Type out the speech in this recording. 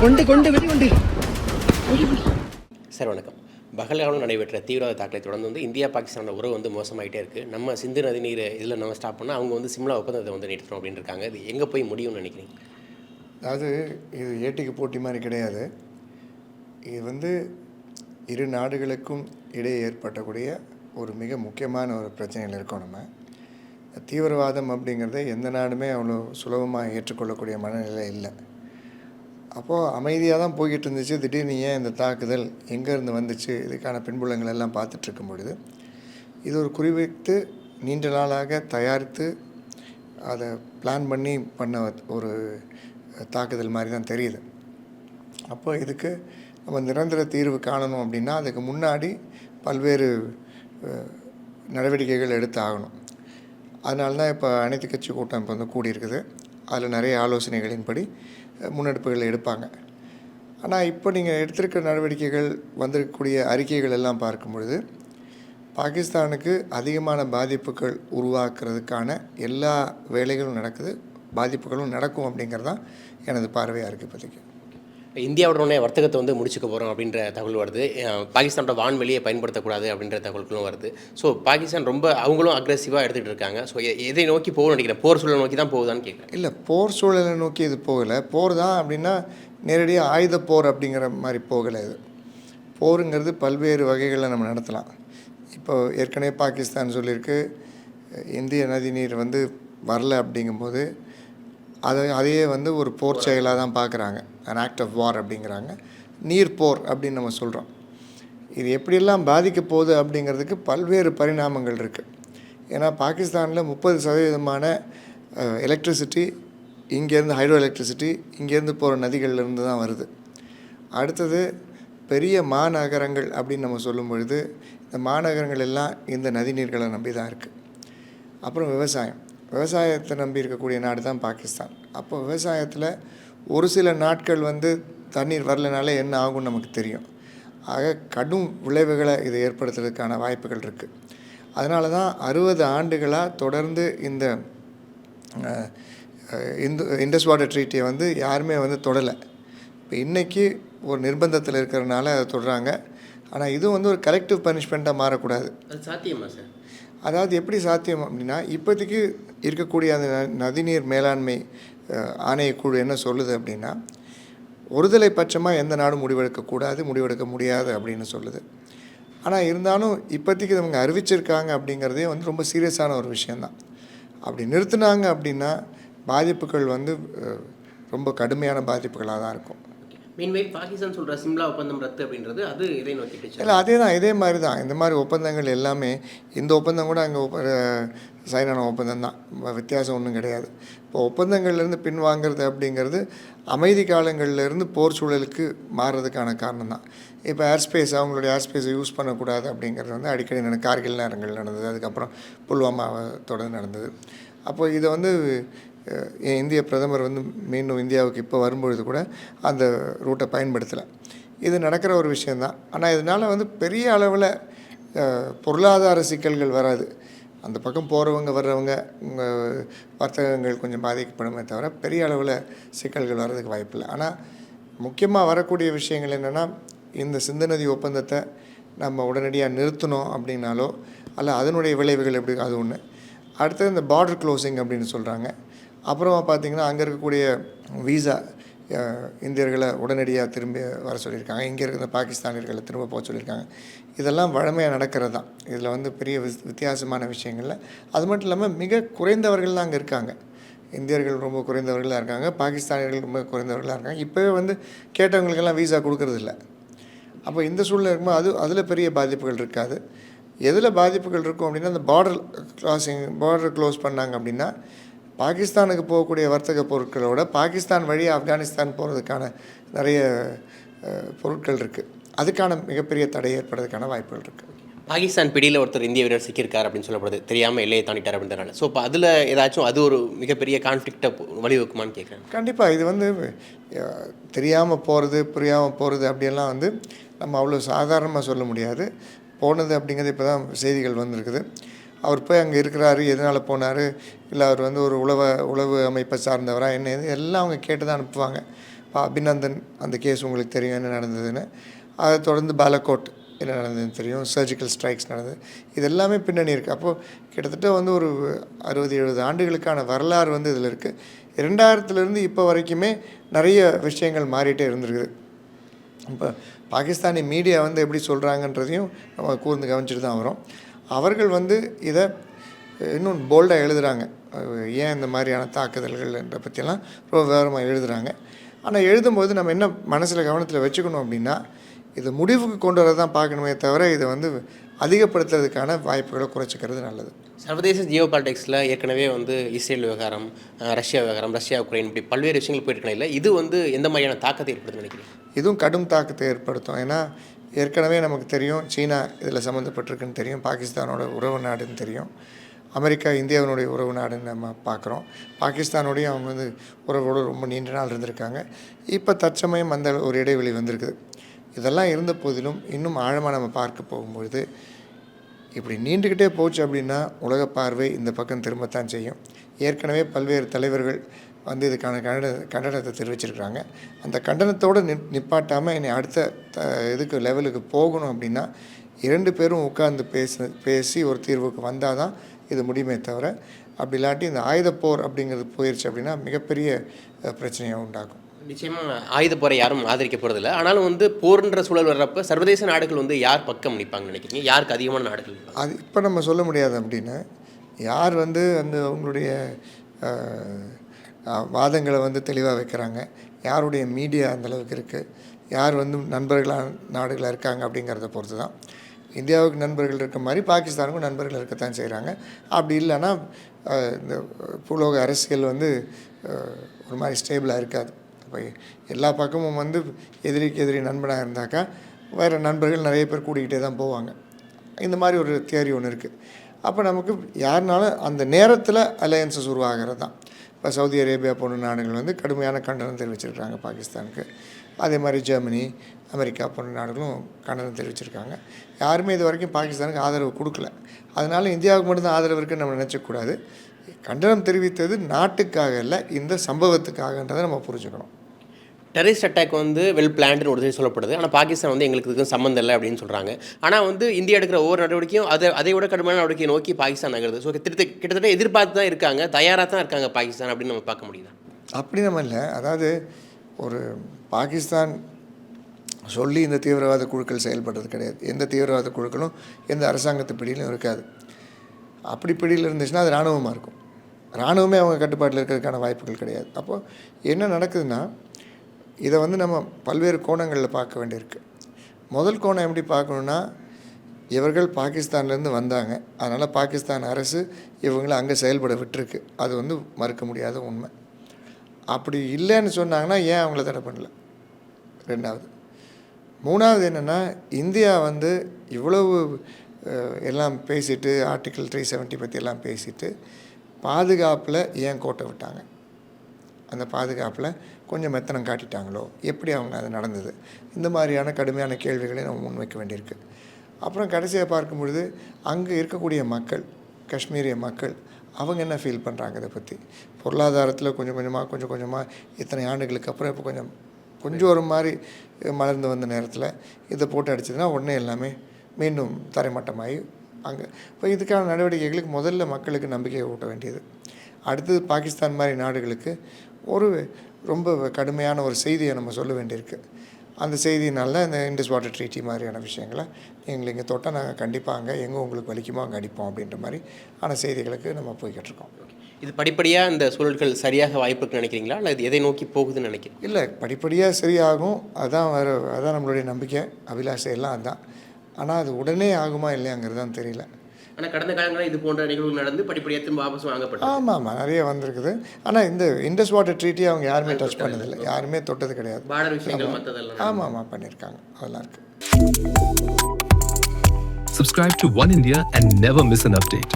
கொண்டு கொண்டு வெடி கொண்டு. சார் வணக்கம். பகல்காலம் நடைபெற்ற தீவிரவாத தாக்கலை தொடர்ந்து வந்து இந்தியா பாகிஸ்தானோட உறவு வந்து மோசமாயிட்டே இருக்குது நம்ம சிந்து நதி நீர் இதில் நம்ம ஸ்டாப் பண்ணால் அவங்க வந்து சிம்லா ஒப்பந்தத்தை வந்து நீட்டுறோம் அப்படின்னு இருக்காங்க. இது எங்கே போய் முடியும்னு நினைக்கிறீங்க? அதாவது இது ஏட்டிக்கு போட்டி மாதிரி கிடையாது. இது வந்து இரு நாடுகளுக்கும் இடையே ஏற்பட்டக்கூடிய ஒரு மிக முக்கியமான ஒரு பிரச்சனையில் இருக்கோம் நம்ம. தீவிரவாதம் அப்படிங்கிறத எந்த நாடுமே அவ்வளோ சுலபமாக ஏற்றுக்கொள்ளக்கூடிய மனநிலை இல்லை. அப்போது அமைதியாக தான் போய்கிட்டு இருந்துச்சு திடீர்னு ஏன் இந்த தாக்குதல் எங்கேருந்து வந்துச்சு? இதுக்கான பின்புலங்கள் எல்லாம் பார்த்துட்ருக்கும் பொழுது இது ஒரு குறிவைத்து நீண்ட நாளாக தயாரித்து அதை பிளான் பண்ணி பண்ண ஒரு தாக்குதல் மாதிரி தான் தெரியுது. அப்போ இதுக்கு நம்ம நிரந்தர தீர்வு காணணும் அப்படின்னா அதுக்கு முன்னாடி பல்வேறு நடவடிக்கைகள் எடுத்து ஆகணும் அதனால தான் இப்போ அனைத்து கட்சி கூட்டம் இப்போ வந்து கூடியிருக்குது. அதில் நிறைய ஆலோசனைகளின்படி முன்னெடுப்புகள் எடுப்பாங்க. ஆனால் இப்போ நீங்கள் எடுத்திருக்கிற நடவடிக்கைகள் வந்திருக்கக்கூடிய அறிக்கைகள் எல்லாம் பார்க்கும் பொழுது பாகிஸ்தானுக்கு அதிகமான பாதிப்புகள் உருவாக்குறதுக்கான எல்லா வேலைகளும் நடக்குது பாதிப்புகளும் நடக்கும் அப்படிங்கிறது தான் எனது பார்வையாக இருக்குது இப்போதைக்கு. இந்தியாவுடனே வர்த்தகத்தை வந்து முடிச்சுக்க போகிறோம் அப்படின்ற தகவல் வருது. பாகிஸ்தானோட வான்வெளியை பயன்படுத்தக்கூடாது அப்படின்ற தகவல்களும் வருது. ஸோ பாகிஸ்தான் ரொம்ப அவங்களும் அக்ரெசிவாக எடுத்துகிட்டு இருக்காங்க. ஸோ எதை நோக்கி போகணும்னு நினைக்கிறேன் போர் சூழலை நோக்கி தான் போகுதான்னு கேட்குறேன். இல்லை போர் சூழலை நோக்கி இது போகலை. போர் தான் அப்படின்னா நேரடியாக ஆயுத போர் அப்படிங்கிற மாதிரி போகலை இது. போருங்கிறது பல்வேறு வகைகளில் நம்ம நடத்தலாம். இப்போ ஏற்கனவே பாகிஸ்தான் சொல்லியிருக்கு. இந்திய நதிநீர் வந்து வரல அப்படிங்கும்போது அதை அதையே வந்து ஒரு போர் செயலாக தான் பார்க்குறாங்க அன் ஆக்ட் ஆஃப் வார் அப்படிங்கிறாங்க. நீர் போர் அப்படின்னு நம்ம சொல்கிறோம் இது எப்படியெல்லாம் பாதிக்க போகுது அப்படிங்கிறதுக்கு பல்வேறு பரிணாமங்கள் இருக்குது ஏன்னா பாகிஸ்தானில் முப்பது சதவீதமான எலக்ட்ரிசிட்டி இங்கேருந்து ஹைட்ரோ எலக்ட்ரிசிட்டி இங்கேருந்து போகிற நதிகள்லேருந்து தான் வருது. அடுத்தது பெரிய மாநகரங்கள் அப்படின்னு நம்ம சொல்லும் பொழுது இந்த மாநகரங்கள் எல்லாம் இந்த நதிநீர்களை நம்பி தான் இருக்குது அப்புறம் விவசாயம். விவசாயத்தை நம்பி இருக்கக்கூடிய நாடு தான் பாகிஸ்தான். அப்போ விவசாயத்தில் ஒரு சில நாட்கள் வந்து தண்ணீர் வரலனால என்ன ஆகும்னு நமக்கு தெரியும். ஆக கடும் விளைவுகளை இது ஏற்படுத்துறதுக்கான வாய்ப்புகள் இருக்குது அதனால தான் அறுபது ஆண்டுகளாக தொடர்ந்து இந்த இந்து இண்டஸ் வாட்டர் ட்ரீட்டியை வந்து யாருமே வந்து தொடலை. இப்போ இன்றைக்கி ஒரு நிர்பந்தத்தில் இருக்கிறனால அதை தொடுறாங்க. ஆனால் இதுவும் வந்து ஒரு கலெக்டிவ் பனிஷ்மெண்ட்டாக மாறக்கூடாது. அது சாத்தியமா சார்? அதாவது எப்படி சாத்தியம் அப்படின்னா இப்போதைக்கு இருக்கக்கூடிய அந்த ந- நதிநீர் மேலாண்மை ஆணையக்குழு என்ன சொல்லுது அப்படின்னா ஒருதலை பட்சமாக எந்த நாடும் முடிவெடுக்கக்கூடாது முடிவெடுக்க முடியாது அப்படின்னு சொல்லுது. ஆனால் இருந்தாலும் இப்போதைக்கு இவங்க அறிவிச்சிருக்காங்க அப்படிங்கிறதே வந்து ரொம்ப சீரியஸான ஒரு விஷயந்தான் அப்படி நிறுத்தினாங்க அப்படின்னா பாதிப்புகள் வந்து ரொம்ப கடுமையான பாதிப்புகளாக தான் இருக்கும். மீன்வைல் பாகிஸ்தான் சொல்கிற சிம்லா ஒப்பந்தம் ரத்து அப்படின்றது அது இதை நோக்கிட்டு இல்லை அதே தான் இதே மாதிரி தான். இந்த மாதிரி ஒப்பந்தங்கள் எல்லாமே இந்த ஒப்பந்தம் கூட அங்கே ஒப்ப சைனான ஒப்பந்தம் தான். வித்தியாசம் ஒன்றும் கிடையாது. இப்போ ஒப்பந்தங்கள்லேருந்து பின்வாங்கிறது அப்படிங்கிறது அமைதி காலங்கள்லேருந்து போர் சூழலுக்கு மாறுறதுக்கான காரணம் தான். இப்போ ஏர்ஸ்பேஸ் அவங்களுடைய ஏர்ஸ்பேஸை யூஸ் பண்ணக்கூடாது அப்படிங்கிறது வந்து அடிக்கடி நடந்த கார்கில் நேரங்கள் நடந்தது. அதுக்கப்புறம் புல்வாமாவை தொடர்ந்து நடந்தது. அப்போ இதை வந்து இந்திய பிரதமர் வந்து மீண்டும் இந்தியாவுக்கு இப்போ வரும்பொழுது கூட அந்த ரூட்டை பயன்படுத்தலை. இது நடக்கிற ஒரு விஷயந்தான் ஆனால் இதனால் வந்து பெரிய அளவில் பொருளாதார சிக்கல்கள் வராது. அந்த பக்கம் போகிறவங்க வர்றவங்க உங்கள் வர்த்தகங்கள் கொஞ்சம் பாதிக்கப்படுமே தவிர பெரிய அளவில் சிக்கல்கள் வர்றதுக்கு வாய்ப்பில்லை. ஆனால் முக்கியமாக வரக்கூடிய விஷயங்கள் என்னென்னா இந்த சிந்து நதி ஒப்பந்தத்தை நம்ம உடனடியாக நிறுத்தணும் அப்படின்னாலோ அல்ல அதனுடைய விளைவுகள் எப்படி அது ஒன்று அடுத்தது இந்த பார்டர் க்ளோசிங் அப்படின்னு சொல்கிறாங்க அப்புறமா பார்த்தீங்கன்னா அங்கே இருக்கக்கூடிய வீசா இந்தியர்களை உடனடியாக திரும்பி வர சொல்லியிருக்காங்க. இங்கே இருக்கிற பாகிஸ்தானியர்களை திரும்ப போக சொல்லியிருக்காங்க. இதெல்லாம் வழமையாக நடக்கிறது தான். இதில் வந்து பெரிய வித்- வித்தியாசமான விஷயங்கள்ல. அது மட்டும் இல்லாமல் மிக குறைந்தவர்கள் தான் அங்கே இருக்காங்க. இந்தியர்கள் ரொம்ப குறைந்தவர்களாக இருக்காங்க. பாகிஸ்தானியர்கள் ரொம்ப குறைந்தவர்களாக இருக்காங்க. இப்போவே வந்து கேட்டவங்களுக்கெல்லாம் வீசா கொடுக்கறதில்ல. அப்போ இந்த சூழ்நிலை இருக்கும்போது அது அதில் பெரிய பாதிப்புகள் இருக்காது. எதில் பாதிப்புகள் இருக்கும் அப்படின்னா அந்த பார்டர் கிராசிங் பார்டர் க்ளோஸ் பண்ணாங்க அப்படின்னா பாகிஸ்தானுக்கு போகக்கூடிய வர்த்தக பொருட்களோட பாகிஸ்தான் வழி ஆப்கானிஸ்தான் போகிறதுக்கான நிறைய பொருட்கள் இருக்குது அதுக்கான மிகப்பெரிய தடை ஏற்படுறதுக்கான வாய்ப்புகள் இருக்குது பாகிஸ்தான் பிடியில் ஒருத்தர் இந்திய வீரர் சிக்கியிருக்கார் அப்படின்னு சொல்லப்படுது. தெரியாமல் எல்லையை தாண்டிட்டார் அப்படின்றனால ஸோ இப்போ அதில் ஏதாச்சும் அது ஒரு மிகப்பெரிய கான்ஃப்ளிக்டை வழிவகுக்குமான்னு கேட்குறேன் கண்டிப்பாக இது வந்து தெரியாமல் போகிறது புரியாமல் போகிறது அப்படியெல்லாம் வந்து நம்ம அவ்வளோ சாதாரணமாக சொல்ல முடியாது. போனது அப்படிங்கிறது இப்போ தான் செய்திகள் வந்திருக்குது. அவர் போய் அங்கே இருக்கிறாரு எதனால் போனார் இல்லை அவர் வந்து ஒரு உழவ உளவு அமைப்பை சார்ந்தவரா என்ன இது எல்லாம் அவங்க கேட்டு தான் அனுப்புவாங்க. இப்போ அபிநந்தன் அந்த கேஸ் உங்களுக்கு தெரியும் என்ன நடந்ததுன்னு. அதை தொடர்ந்து பாலக்கோட் என்ன நடந்ததுன்னு தெரியும் சர்ஜிக்கல் ஸ்ட்ரைக்ஸ் நடந்தது. இது எல்லாமே பின்னணி இருக்குது அப்போது கிட்டத்தட்ட வந்து ஒரு அறுபது எழுபது ஆண்டுகளுக்கான வரலாறு வந்து இதில் இருக்குது இரண்டாயிரத்துலேருந்து இப்போ வரைக்குமே நிறைய விஷயங்கள் மாறிட்டே இருந்திருக்குது. இப்போ பாகிஸ்தானி மீடியா வந்து எப்படி சொல்கிறாங்கன்றதையும் நம்ம கூர்ந்து கவனிச்சுட்டு தான் வரோம். அவர்கள் வந்து இதை இன்னும் போல்டாக எழுதுகிறாங்க ஏன் இந்த மாதிரியான தாக்குதல்கள்ன்ற பற்றியெல்லாம் ரொம்ப விவரமாக எழுதுகிறாங்க ஆனால் எழுதும்போது நம்ம என்ன மனசில் கவனத்தில் வச்சுக்கணும் அப்படின்னா இது முடிவுக்கு கொண்டு வர தான் பார்க்கணுமே தவிர இதை வந்து அதிகப்படுத்துறதுக்கான வாய்ப்புகளை குறைச்சிக்கிறது நல்லது. சர்வதேச ஜியோ பாலிடிக்ஸில் ஏற்கனவே வந்து இஸ்ரேல் விவகாரம் ரஷ்யா விவகாரம் ரஷ்யா உக்ரைன் இப்படி பல்வேறு விஷயங்கள் போயிருக்கணும் இல்லை? இது வந்து எந்த மாதிரியான தாக்கத்தை ஏற்படுத்துன்னு நினைக்கிறேன் இதுவும் கடும் தாக்கத்தை ஏற்படுத்தும். ஏன்னா ஏற்கனவே நமக்கு தெரியும் சீனா இதில் சம்மந்தப்பட்டிருக்குன்னு தெரியும் பாகிஸ்தானோட உறவு நாடுன்னு தெரியும். அமெரிக்கா இந்தியாவினுடைய உறவு நாடுன்னு நம்ம பார்க்குறோம். பாகிஸ்தானோடையும் அவங்க வந்து உறவோடு ரொம்ப நீண்ட நாள் இருந்திருக்காங்க. இப்போ தற்சமயம் அந்த ஒரு இடைவெளி வந்திருக்குது. இதெல்லாம் இருந்த போதிலும் இன்னும் ஆழமாக நம்ம பார்க்க போகும்பொழுது இப்படி நீண்டுக்கிட்டே போச்சு அப்படின்னா உலக பார்வை இந்த பக்கம் திரும்பத்தான் செய்யும். ஏற்கனவே பல்வேறு தலைவர்கள் வந்து இதுக்கான கண்டன கண்டனத்தை தெரிவிச்சிருக்கிறாங்க. அந்த கண்டனத்தோடு நிப் நிப்பாட்டாமல் என்னை அடுத்த த இதுக்கு லெவலுக்கு போகணும் அப்படின்னா இரண்டு பேரும் உட்கார்ந்து பேச பேசி ஒரு தீர்வுக்கு வந்தால் தான் இது முடியுமே தவிர அப்படி இல்லாட்டி இந்த ஆயுதப் போர் அப்படிங்கிறது போயிடுச்சு அப்படின்னா மிகப்பெரிய பிரச்சனையை உண்டாக்கும். நிச்சயமாக ஆயுத போரை யாரும் ஆதரிக்க போகிறதில்ல ஆனாலும் வந்து போர்ன்ற சூழல் வர்றப்ப சர்வதேச நாடுகள் வந்து யார் பக்கம் நிற்பாங்கன்னு நினைக்கிறீங்க? யாருக்கு அதிகமான நாடுகள் நிற்பாங்க? அது இப்போ நம்ம சொல்ல முடியாது அப்படின்னு யார் வந்து அந்த அவங்களுடைய வாதங்களை வந்து தெளிவாக வைக்கிறாங்க. யாருடைய மீடியா அந்த அளவுக்கு இருக்குது யார் வந்து நண்பர்களாக நாடுகளாக இருக்காங்க அப்படிங்கிறத பொறுத்து தான் இந்தியாவுக்கு நண்பர்கள் இருக்க மாதிரி பாகிஸ்தானுக்கும் நண்பர்கள் இருக்கத்தான் செய்கிறாங்க அப்படி இல்லைன்னா இந்த பூலோக அரசியல் வந்து ஒரு மாதிரி ஸ்டேபிளாக இருக்காது. இப்போ எல்லா பக்கமும் வந்து எதிரிக்கு எதிரி நண்பனாக இருந்தாக்கா வேறு நண்பர்கள் நிறைய பேர் கூட்டிக்கிட்டே தான் போவாங்க. இந்த மாதிரி ஒரு தியரி ஒன்று இருக்குது அப்போ நமக்கு யாருனாலும் அந்த நேரத்தில் அலையன்சஸ் உருவாகிறது தான் இப்போ சவுதி அரேபியா போன்ற நாடுகள் வந்து கடுமையான கண்டனம் தெரிவிச்சிருக்காங்க பாகிஸ்தானுக்கு. அதே மாதிரி ஜெர்மனி அமெரிக்கா போன்ற நாடுகளும் கண்டனம் தெரிவிச்சிருக்காங்க. யாருமே இது வரைக்கும் பாகிஸ்தானுக்கு ஆதரவு கொடுக்கல. அதனால் இந்தியாவுக்கு மட்டும்தான் ஆதரவு இருக்குன்னு நம்ம நினச்சக்கூடாது. கண்டனம் தெரிவித்தது நாட்டுக்காக இல்லை இந்த சம்பவத்துக்காகன்றதை நம்ம புரிஞ்சுக்கணும். டெரரிஸ்ட் அட்டாக் வந்து வெல் பிளான்டு ஒரு சொல்லப்படுது. ஆனால் பாகிஸ்தான் வந்து எங்களுக்கு இதுக்கும் சம்மந்தம் இல்லை அப்படின்னு சொல்கிறாங்க ஆனால் வந்து இந்தியா எடுக்கிற ஒவ்வொரு நடவடிக்கையும் அதை அதை விட கடுமையான நடவடிக்கையை நோக்கி பாகிஸ்தான் நகருது. ஸோ கிட்டத்தட்ட கிட்டத்தட்ட எதிர்பார்த்து தான் இருக்காங்க. தயாராக தான் இருக்காங்க பாகிஸ்தான் அப்படின்னு நம்ம பார்க்க முடியுது? அப்படி நம்ம இல்லை. அதாவது ஒரு பாகிஸ்தான் சொல்லி இந்த தீவிரவாத குழுக்கள் செயல்படுறது கிடையாது. எந்த தீவிரவாத குழுக்களும் எந்த அரசாங்கத்து பிடியிலும் இருக்காது. அப்படி பிடியில் இருந்துச்சுன்னா அது இராணுவமாக இருக்கும். இராணுவமே அவங்க கட்டுப்பாட்டில் இருக்கிறதுக்கான வாய்ப்புகள் கிடையாது. அப்போது என்ன நடக்குதுன்னா இதை வந்து நம்ம பல்வேறு கோணங்களில் பார்க்க வேண்டியிருக்கு. முதல் கோணம் எப்படி பார்க்கணுன்னா இவர்கள் பாகிஸ்தான்லேருந்து வந்தாங்க. அதனால் பாகிஸ்தான் அரசு இவங்களை அங்கே செயல்பட விட்டுருக்கு. அது வந்து மறுக்க முடியாத உண்மை. அப்படி இல்லைன்னு சொன்னாங்கன்னா ஏன் அவங்கள தடை பண்ணல? ரெண்டாவது. மூணாவது என்னென்னா இந்தியா வந்து இவ்வளவு எல்லாம் பேசிட்டு ஆர்டிகிள் த்ரீ செவன்ட்டி பற்றி எல்லாம் பேசிட்டு பாதுகாப்பில் ஏன் கோட்டை விட்டாங்க? அந்த பாதுகாப்பில் கொஞ்சம் மெத்தனம் காட்டிட்டாங்களோ? எப்படி அவங்க அது நடந்தது? இந்த மாதிரியான கடுமையான கேள்விகளை நம்ம முன்வைக்க வேண்டியிருக்கு. அப்புறம் கடைசியாக பார்க்கும் பொழுது அங்கே இருக்கக்கூடிய மக்கள் காஷ்மீரிய மக்கள் அவங்க என்ன ஃபீல் பண்ணுறாங்க இதை பற்றி பொருளாதாரத்தில் கொஞ்சம் கொஞ்சமாக கொஞ்சம் கொஞ்சமாக இத்தனை ஆண்டுகளுக்கு அப்புறம் இப்போ கொஞ்சம் கொஞ்சம் ஒரு மாதிரி மலர்ந்து வந்த நேரத்தில் இதை போட்டு அடிச்சதுன்னா உடனே எல்லாமே மீண்டும் தரைமட்டமாகி அங்கே இப்போ இதுக்கான நடவடிக்கைகளுக்கு முதல்ல மக்களுக்கு நம்பிக்கையை ஊட்ட வேண்டியது. அடுத்தது பாகிஸ்தான் மாதிரி நாடுகளுக்கு ஒரு ரொம்ப கடுமையான ஒரு செய்தியை நம்ம சொல்ல வேண்டியிருக்கு. அந்த செய்தினால இந்த இண்டஸ் வாட்டர் ட்ரீட்டி மாதிரியான விஷயங்களை எங்களை இங்கே தொட்டால் நாங்கள் கண்டிப்பாக அங்கே எங்கே உங்களுக்கு வலிக்குமோ அங்கே அடிப்போம் அப்படின்ற மாதிரி ஆன செய்திகளுக்கு நம்ம போய்கிட்டு இருக்கோம் இது படிப்படியாக இந்த சூழல்கள் சரியாக வாய்ப்பு இருக்குன்னு நினைக்கிறீங்களா? இல்லை இது எதை நோக்கி போகுதுன்னு நினைக்கிறேன் இல்லை படிப்படியாக சரியாகும். அதான் வேறு அதான் நம்மளுடைய நம்பிக்கை. அபிலாஷை எல்லாம் அதுதான் ஆனால் அது உடனே ஆகுமா இல்லையாங்கிறது தான் தெரியல. ஆனால் கடந்த காலங்களில் இது போன்ற நிகழ்வுகள் நடந்து படிப்படியாக திரும்ப வாபஸ் வாங்கப்பட்டது. ஆமாம் ஆமாம் நிறைய வந்திருக்குது. ஆனால் இந்த இண்டஸ் வாட்டர் ட்ரீட்டி அவங்க யாருமே டச் பண்ணதில்லை. யாருமே தொட்டது கிடையாது. பார்டர் விஷயங்கள் மற்றதெல்லாம் ஆமாம் ஆமாம் பண்ணியிருக்காங்க அதெல்லாம் இருக்குது Subscribe to One India and never miss an update.